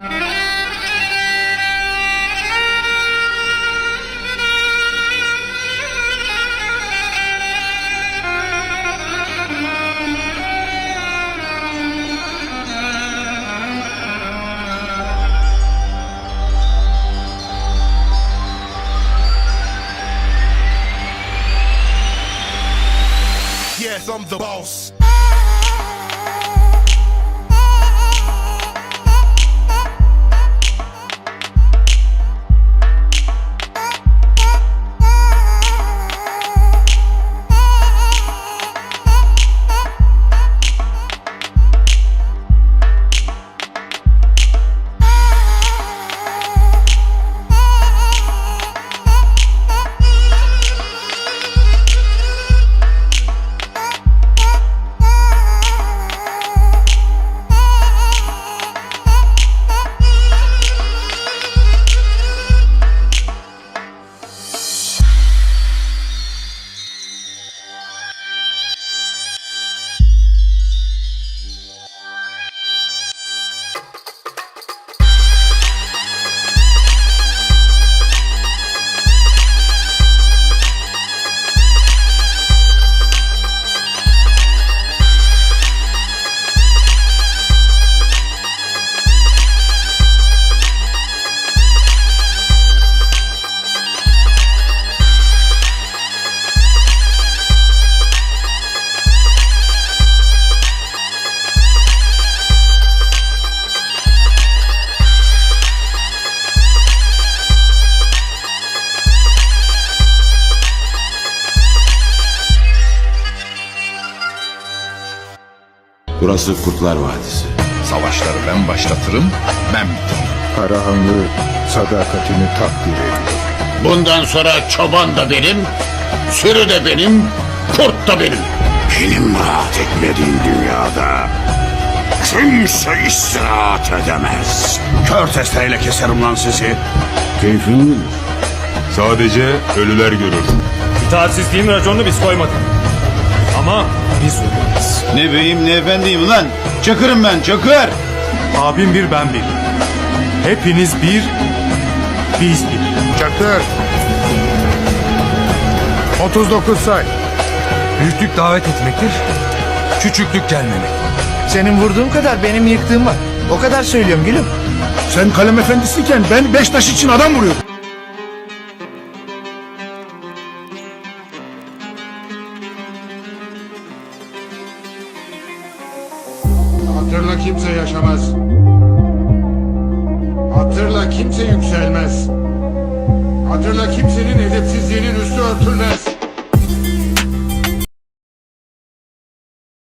Yes, I'm the boss. Burası Kurtlar Vadisi. Savaşları ben başlatırım, ben bitiririm. Karahanlı sadakatini takdir ediyor. Bundan sonra çoban da benim, sürü de benim, kurt da benim. Benim rahat etmediğim dünyada kimse istirahat edemez. Kör testereyle keserim lan sizi. Keyfin bilir. Sadece ölüler görür. İtaatsizliğin raconunu biz koymadık. Ama biz uygularız. Ne beyim ne efendiyim lan. Çakırım ben çakır. Abim bir ben bir. Hepiniz bir, biz bir. Çakır. 39 say. Büyüklük davet etmektir, küçüklük gelmemek. Senin vurduğun kadar benim yıktığım var. O kadar söylüyorum gülüm. Sen kalem efendisiyken ben Beşiktaş için adam vuruyordum. Hatırla kimse yaşamaz. Hatırla kimse yükselmez. Hatırla kimsenin edepsizliğinin üstü örtülmez.